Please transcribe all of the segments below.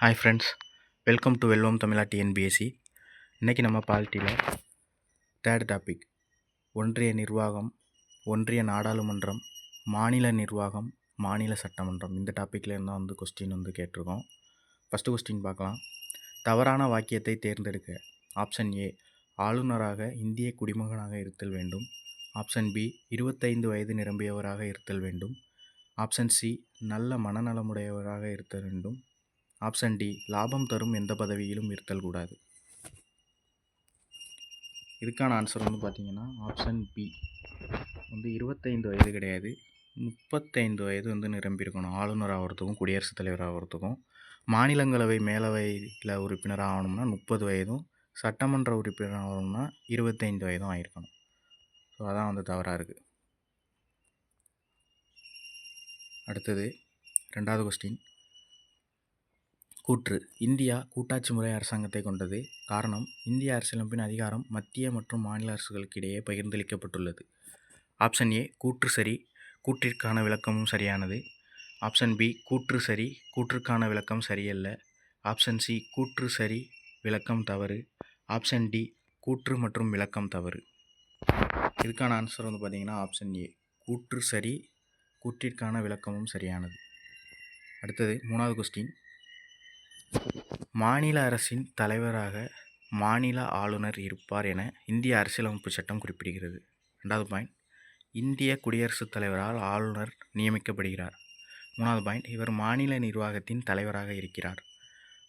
Hi friends welcome to வெல்வம் தமிழா TNPSC இன்றைக்கி நம்ம பாலிட்டியில் தேர்ட் டாபிக் ஒன்றிய நிர்வாகம் ஒன்றிய நாடாளுமன்றம் மாநில நிர்வாகம் மாநில சட்டமன்றம். இந்த டாப்பிக்கில் இருந்தால் வந்து கொஸ்டின் வந்து கேட்டிருக்கோம். ஃபஸ்ட்டு கொஸ்டின் பார்க்கலாம். தவறான வாக்கியத்தை தேர்ந்தெடுக்க ஆப்ஷன் ஏ ஆளுநராக இந்திய குடிமகனாக இருத்தல் வேண்டும். ஆப்ஷன் பி இருபத்தைந்து வயது நிரம்பியவராக இருத்தல் வேண்டும். ஆப்ஷன் சி நல்ல மனநலமுடையவராக இருத்தல் வேண்டும். ஆப்ஷன் டி லாபம் தரும் எந்த பதவியிலும் இருத்தல் கூடாது. இதுக்கான ஆன்சர் வந்து பார்த்தீங்கன்னா ஆப்ஷன் பி. வந்து இருபத்தைந்து வயது கிடையாது. முப்பத்தைந்து வயது வந்து நிரம்பியிருக்கணும். ஆளுநர் ஆகிறதுக்கும் குடியரசுத் தலைவர் ஆகிறதுக்கும் மாநிலங்களவை மேலவையில் உறுப்பினர் ஆகணும்னா முப்பது வயதும் சட்டமன்ற உறுப்பினர் ஆகணும்னா இருபத்தைந்து வயதும் ஆயிருக்கணும். ஸோ அதான் வந்து தவறாக இருக்குது அடுத்தது ரெண்டாவது கொஸ்டின் கூற்று. இந்தியா கூட்டாட்சி முறை அரசாங்கத்தை கொண்டது. காரணம் இந்திய அரசியலமைப்பின் அதிகாரம் மத்திய மற்றும் மாநில அரசுகளுக்கு இடையே பகிர்ந்தளிக்கப்பட்டுள்ளது. ஆப்ஷன் ஏ கூற்று சரி கூற்றிற்கான விளக்கமும் சரியானது. ஆப்ஷன் பி கூற்று சரி கூற்றுக்கான விளக்கம் சரியல்ல. ஆப்ஷன் சி கூற்று சரி விளக்கம் தவறு. ஆப்ஷன் டி கூற்று மற்றும் விளக்கம் தவறு. இதுக்கான ஆன்சர் வந்து பார்த்திங்கன்னா ஆப்ஷன் ஏ கூற்று சரி கூற்றிற்கான விளக்கமும் சரியானது. அடுத்தது மூணாவது கொஸ்டின் மாநில அரசின் தலைவராக மாநில ஆளுநர் இருப்பார் என இந்திய அரசியலமைப்பு சட்டம் குறிப்பிடுகிறது. ரெண்டாவது பாயிண்ட் இந்திய குடியரசுத் தலைவரால் ஆளுநர் நியமிக்கப்படுகிறார். மூணாவது பாயிண்ட் இவர் மாநில நிர்வாகத்தின் தலைவராக இருக்கிறார்.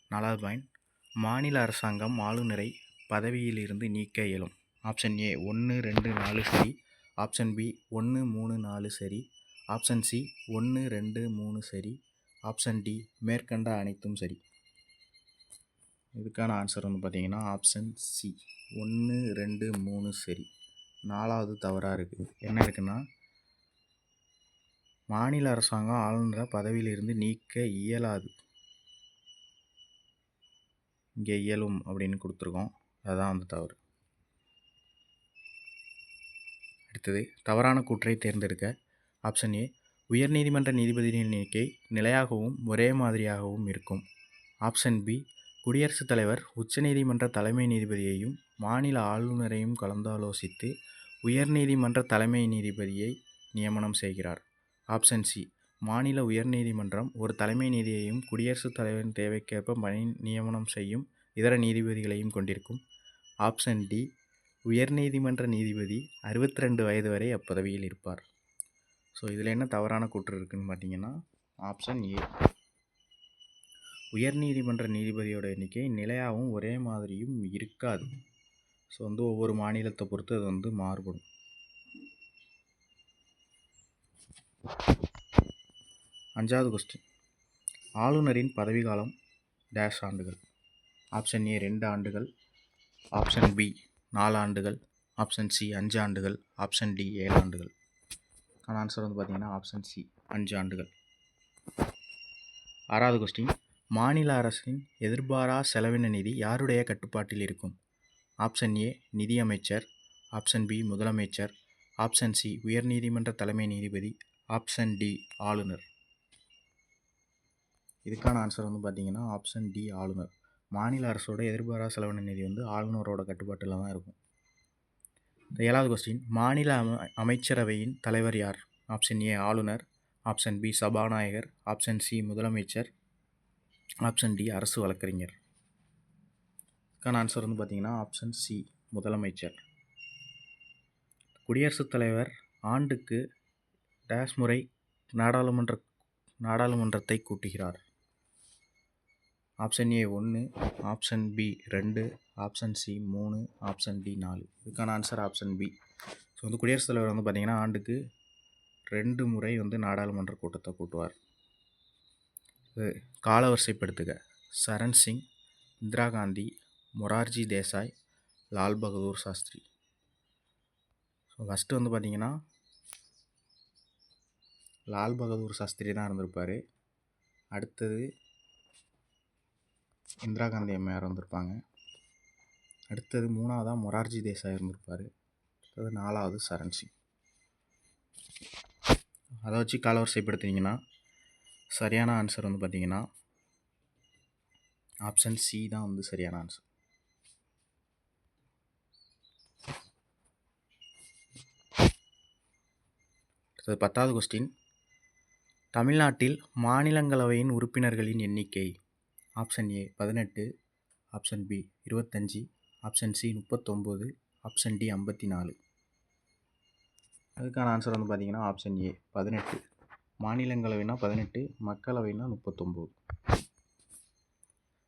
நாலாவது பாயிண்ட் மாநில அரசாங்கம் ஆளுநரை பதவியிலிருந்து நீக்க இயலும். ஆப்ஷன் ஏ ஒன்று ரெண்டு நாலு சரி. ஆப்ஷன் பி ஒன்று மூணு நாலு சரி. ஆப்ஷன் சி ஒன்று ரெண்டு மூணு சரி. ஆப்ஷன் டி மேற்கண்ட அனைத்தும் சரி. இதுக்கான ஆன்சர் வந்து பார்த்திங்கன்னா ஆப்ஷன் சி ஒன்று ரெண்டு மூணு சரி. நாலாவது தவறாக இருக்குது. என்ன இருக்குன்னா மாநில அரசாங்கம் ஆளுநரை பதவியிலிருந்து நீக்க இயலாது. இங்கே இயலும் அப்படின்னு கொடுத்துருக்கோம். அதுதான் வந்து தவறு. அடுத்தது தவறான கூற்றை தேர்ந்தெடுக்க. ஆப்ஷன் ஏ உயர்நீதிமன்ற நீதிபதிகளின் எண்ணிக்கை நிலையாகவும் ஒரே மாதிரியாகவும் இருக்கும். ஆப்ஷன் பி குடியரசுத் தலைவர் உச்சநீதிமன்ற தலைமை நீதிபதியையும் மாநில ஆளுநரையும் கலந்தாலோசித்து உயர்நீதிமன்ற தலைமை நீதிபதியை நியமனம் செய்கிறார். ஆப்ஷன் சி மாநில உயர்நீதிமன்றம் ஒரு தலைமை நீதியையும் குடியரசுத் தலைவரின் தேவைக்கேற்ப பணி நியமனம் செய்யும் இதர நீதிபதிகளையும் கொண்டிருக்கும். ஆப்ஷன் டி உயர்நீதிமன்ற நீதிபதி அறுபத்தி ரெண்டு வயது வரை அப்பதவியில் இருப்பார். ஸோ இதில் என்ன தவறான கூற்று இருக்குதுன்னு பார்த்தீங்கன்னா ஆப்ஷன் ஏ. உயர்நீதிமன்ற நீதிபதியோட எண்ணிக்கை நிலையாகவும் ஒரே மாதிரியும் இருக்காது. ஸோ வந்து ஒவ்வொரு மாநிலத்தை பொறுத்து அது வந்து மாறுபடும். அஞ்சாவது கொஸ்டின் ஆளுநரின் பதவிக்காலம் டேஷ் ஆண்டுகள். ஆப்ஷன் ஏ ரெண்டு ஆண்டுகள் ஆப்ஷன் பி நாலு ஆண்டுகள் ஆப்ஷன் சி அஞ்சு ஆண்டுகள் ஆப்ஷன் டி ஏழு ஆண்டுகள். ஆனால் ஆன்சர் வந்து பார்த்திங்கன்னா ஆப்ஷன் சி அஞ்சு ஆண்டுகள். ஆறாவது கொஸ்டின் மாநில அரசின் எதிர்பாரா செலவின நிதி யாருடைய கட்டுப்பாட்டில் இருக்கும்? ஆப்ஷன் ஏ நிதியமைச்சர். ஆப்ஷன் பி முதலமைச்சர். ஆப்ஷன் சி உயர்நீதிமன்ற தலைமை நீதிபதி. ஆப்ஷன் டி ஆளுநர். இதுக்கான ஆன்சர் வந்து பார்த்திங்கன்னா ஆப்ஷன் டி ஆளுநர். மாநில அரசோட எதிர்பாரா செலவின நிதி வந்து ஆளுநரோட கட்டுப்பாட்டில் தான் இருக்கும். இந்த ஏழாவது கொஸ்டின் மாநில அம அமைச்சரவையின் தலைவர் யார்? ஆப்ஷன் ஏ ஆளுநர். ஆப்ஷன் பி சபாநாயகர். ஆப்ஷன் சி முதலமைச்சர். ஆப்ஷன் டி அரசு வழக்கறிஞர். இதுக்கான ஆன்சர் வந்து பார்த்திங்கன்னா ஆப்ஷன் சி முதலமைச்சர். குடியரசுத் தலைவர் ஆண்டுக்கு டேஷ் முறை நாடாளுமன்ற நாடாளுமன்றத்தை கூட்டுகிறார். ஆப்ஷன் ஏ ஒன்று ஆப்ஷன் பி ரெண்டு ஆப்ஷன் சி மூணு ஆப்ஷன் டி நாலு. இதுக்கான ஆன்சர் ஆப்ஷன் பி. ஸோ வந்து குடியரசுத் தலைவர் வந்து பார்த்திங்கன்னா ஆண்டுக்கு ரெண்டு முறை வந்து நாடாளுமன்ற கூட்டத்தை கூட்டுவார். காலவரிசைப்படுத்துக. சரண் சிங் இந்திரா காந்தி மொரார்ஜி தேசாய் லால் பகதூர் சாஸ்திரி. ஸோ ஃபஸ்ட்டு வந்து பார்த்திங்கன்னா லால் பகதூர் சாஸ்திரி தான் இருந்திருப்பார். அடுத்தது இந்திரா காந்தி அம்மையார் வந்திருப்பாங்க. அடுத்தது மூணாவதாக மொரார்ஜி தேசாய் இருந்திருப்பார். அடுத்தது நாலாவது சரண் சிங். அதை வச்சு காலவரிசைப்படுத்தினீங்கன்னா சரியான ஆன்சர் வந்து பார்த்தீங்கன்னா ஆப்ஷன் சி தான் வந்து சரியான ஆன்சர் அடுத்தது பத்தாவது கொஸ்டின் தமிழ்நாட்டில் மாநிலங்களவையின் உறுப்பினர்களின் எண்ணிக்கை ஆப்ஷன் ஏ பதினெட்டு ஆப்ஷன் பி இருபத்தஞ்சி ஆப்ஷன் சி முப்பத்தொம்போது ஆப்ஷன் டி ஐம்பத்தி நாலு. அதுக்கான ஆன்சர் வந்து பார்த்திங்கன்னா ஆப்ஷன் ஏ பதினெட்டு. மாநிலங்களவைனா பதினெட்டு மக்களவைனா முப்பத்தொம்போது.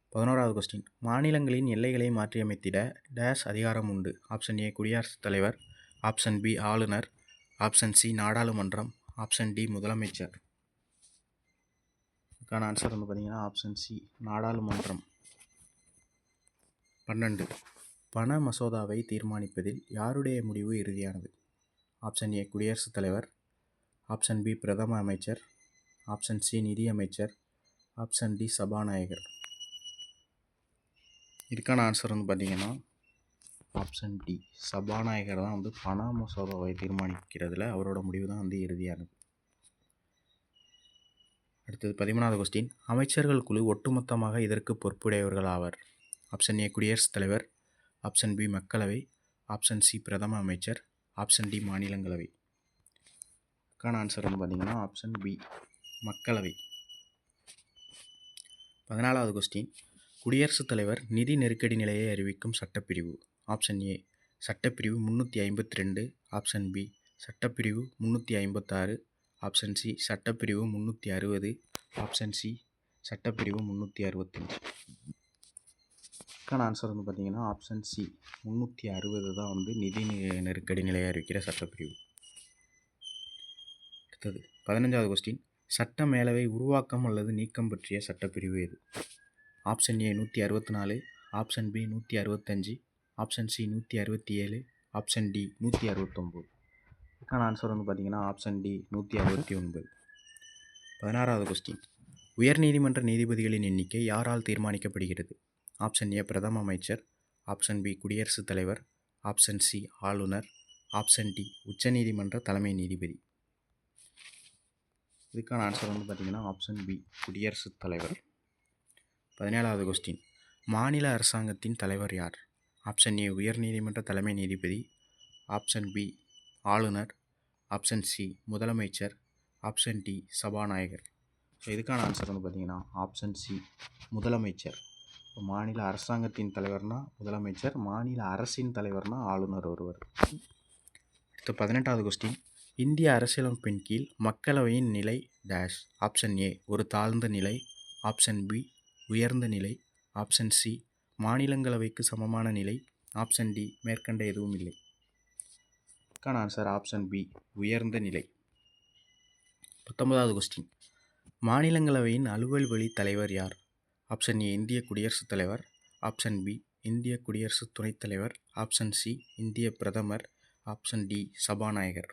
பதினோராவது கொஸ்டின் மாநிலங்களின் எல்லைகளை மாற்றியமைத்திட டேஷ் அதிகாரம் உண்டு. ஆப்ஷன் ஏ குடியரசுத் தலைவர். ஆப்ஷன் பி ஆளுநர். ஆப்ஷன் சி நாடாளுமன்றம். ஆப்ஷன் டி முதலமைச்சர். இதுக்கான ஆன்சர் வந்து பார்த்தீங்கன்னா ஆப்ஷன் சி நாடாளுமன்றம். பன்னெண்டு. பண மசோதாவை தீர்மானிப்பதில் யாருடைய முடிவு இறுதியானது? ஆப்ஷன் ஏ குடியரசுத் தலைவர். ஆப்ஷன் பி பிரதம அமைச்சர் ஆப்ஷன் சி நிதி அமைச்சர் ஆப்ஷன் டி சபாநாயகர். இதுக்கான ஆன்சர் வந்து பார்த்தீங்கன்னா ஆப்ஷன் டி சபாநாயகர் தான் வந்து பண மசோதாவை தீர்மானிக்கிறதுல அவரோட முடிவு தான் வந்து இறுதியானது. அடுத்தது பதிமூணாவது கொஸ்டின் அமைச்சர்கள் குழு ஒட்டுமொத்தமாக இதற்கு பொறுப்புடையவர்கள் ஆவர். ஆப்ஷன் ஏ குடியரசுத் தலைவர் ஆப்ஷன் பி மக்களவை ஆப்ஷன் சி பிரதம அமைச்சர் ஆப்ஷன் டி மாநிலங்களவை. கரெக்டான ஆன்சர் வந்து பார்த்தீங்கன்னா ஆப்ஷன் பி மக்களவை. பதினாலாவது கொஸ்டின் குடியரசுத் தலைவர் நிதி நெருக்கடி நிலையை அறிவிக்கும் சட்டப்பிரிவு. ஆப்ஷன் ஏ சட்டப்பிரிவு முந்நூற்றி ஐம்பத்தி ரெண்டு. ஆப்ஷன் பி சட்டப்பிரிவு முந்நூற்றி ஐம்பத்தாறு ஆப்ஷன் சி சட்டப்பிரிவு முந்நூற்றி அறுபது. ஆப்ஷன் சி சட்டப்பிரிவு முந்நூற்றி அறுபத்தஞ்சு. இதுக்கான ஆன்சர் வந்து பார்த்தீங்கன்னா ஆப்ஷன் சி முந்நூற்றி அறுபது தான் வந்து நிதி நெருக்கடி நிலையை அறிவிக்கிற சட்டப்பிரிவு. அடுத்தது பதினஞ்சாவது கொஸ்டின் சட்ட மேலவை உருவாக்கம் அல்லது நீக்கம் பற்றிய சட்டப்பிரிவு எது? ஆப்ஷன் ஏ நூற்றி அறுபத்தி நாலு ஆப்ஷன் பி நூற்றி அறுபத்தஞ்சி ஆப்ஷன் சி நூற்றி அறுபத்தி ஏழு ஆப்ஷன் டி நூற்றி அறுபத்தொம்போது இதுக்கான ஆன்சர் வந்து பார்த்தீங்கன்னா ஆப்ஷன் டி நூற்றி அறுபத்தி ஒன்பது பதினாறாவது கொஸ்டின் உயர்நீதிமன்ற நீதிபதிகளின் எண்ணிக்கை யாரால் தீர்மானிக்கப்படுகிறது? ஆப்ஷன் ஏ பிரதம அமைச்சர் ஆப்ஷன் பி குடியரசுத் தலைவர் ஆப்ஷன் சி ஆளுநர் ஆப்ஷன் டி உச்சநீதிமன்ற தலைமை நீதிபதி. இதுக்கான ஆன்சர் வந்து பார்த்தீங்கன்னா ஆப்ஷன் பி குடியரசுத் தலைவர். பதினேழாவது கொஸ்டின் மாநில அரசாங்கத்தின் தலைவர் யார்? ஆப்ஷன் ஏ உயர்நீதிமன்ற தலைமை நீதிபதி. ஆப்ஷன் பி ஆளுநர். ஆப்ஷன் சி முதலமைச்சர். ஆப்ஷன் டி சபாநாயகர். ஸோ இதுக்கான ஆன்சர் வந்து பார்த்திங்கன்னா ஆப்ஷன் சி முதலமைச்சர். இப்போ மாநில அரசாங்கத்தின் தலைவர்னால் முதலமைச்சர் மாநில அரசின் தலைவர்னால் ஆளுநர் ஒருவர். அடுத்து பதினெட்டாவது கொஸ்டின் இந்திய அரசியலமைப்பின் கீழ் மக்களவையின் நிலை டேஷ் ஆப்ஷன் ஏ ஒரு தாழ்ந்த நிலை ஆப்ஷன் பி உயர்ந்த நிலை ஆப்ஷன் சி மாநிலங்களவைக்கு சமமான நிலை ஆப்ஷன் டி மேற்கண்ட எதுவும் இல்லை. இதுக்கான ஆன்சர் ஆப்ஷன் பி உயர்ந்த நிலை. பத்தொன்பதாவது கொஸ்டின் மாநிலங்களவையின் அலுவல் வழி தலைவர் யார்? ஆப்ஷன் ஏ இந்திய குடியரசுத் தலைவர் ஆப்ஷன் பி இந்திய குடியரசு துணைத் தலைவர் ஆப்ஷன் சி இந்திய பிரதமர் ஆப்ஷன் டி சபாநாயகர்.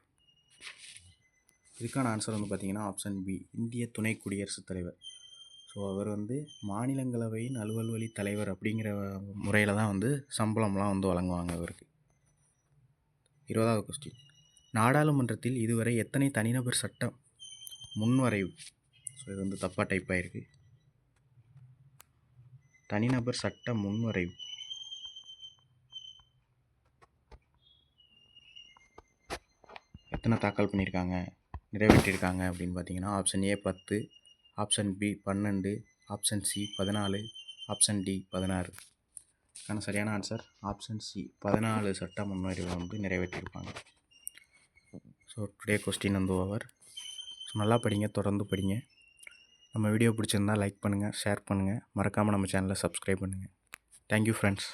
இதுக்கான ஆன்சர் வந்து பார்த்தீங்கன்னா ஆப்ஷன் பி இந்திய துணை குடியரசுத் தலைவர். ஸோ அவர் வந்து மாநிலங்களவையின் அலுவல் வழி தலைவர் அப்படிங்கிற முறையில் தான் வந்து சம்பளம்லாம் வந்து வழங்குவாங்க அவருக்கு. இருபதாவது கொஸ்டின் நாடாளுமன்றத்தில் இதுவரை எத்தனை தனிநபர் சட்டம் முன்வரைவு? ஸோ இது வந்து தப்பாக டைப் ஆகிருக்கு தனிநபர் சட்ட முன்வரைவு. எத்தனை தாக்கல் பண்ணியிருக்காங்க நிறைவேற்றியிருக்காங்க அப்படின்னு பார்த்தீங்கன்னா ஆப்ஷன் ஏ பத்து ஆப்ஷன் பி பன்னெண்டு ஆப்ஷன் சி பதினாலு ஆப்ஷன் டி பதினாறு. ஆனால் சரியான ஆன்சர் ஆப்ஷன் சி பதினாலு சட்ட முன்வரைவை வந்து நிறைவேற்றியிருப்பாங்க ஸோ டுடே கொஸ்டின் வந்து ஓவர் ஸோ நல்லா படிங்க தொடர்ந்து படிங்க. நம்ம வீடியோ பிடிச்சிருந்தா லைக் பண்ணுங்கள் ஷேர் பண்ணுங்கள் மறக்காமல் நம்ம சேனலை சப்ஸ்கிரைப் பண்ணுங்கள் தேங்க்யூ ஃப்ரெண்ட்ஸ்